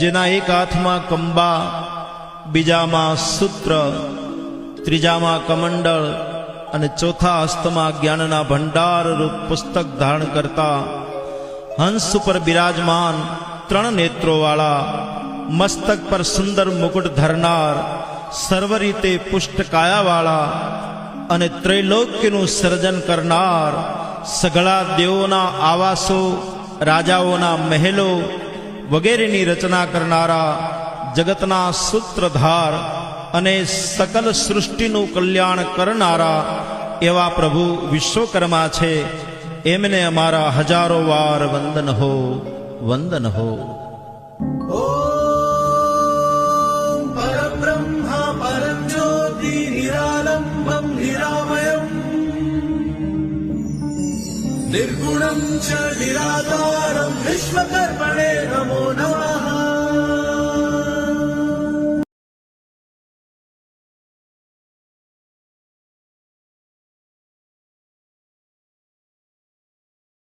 જેના એક હાથમાં કંબા, બીજામાં સૂત્ર, ત્રીજામાં કમંડળ અને ચોથા હસ્તમાં જ્ઞાનના ભંડાર રૂપ પુસ્તક ધારણ કરતા હંસ ઉપર બિરાજમાન ત્રણ નેત્રોવાળા, મસ્તક પર સુંદર મુકુટ ધરનાર, સર્વ રીતે પુષ્ટ કાયાવાળા અને ત્રૈલોક્યનું સર્જન કરનાર સઘળા દેવોના આવાસો, રાજાઓના મહેલો વગેરેની રચના કરનારા જગતના સૂત્રધાર અને સકલ સૃષ્ટિનું કલ્યાણ કરનારા એવા પ્રભુ વિશ્વકર્મા છે એમને અમારા હજારો વાર વંદન હો વંદન હો ॐ परब्रह्मा परं ज्योति निरालम्बं निरामयम् निर्गुणं च निराकारं विश्वकर्मण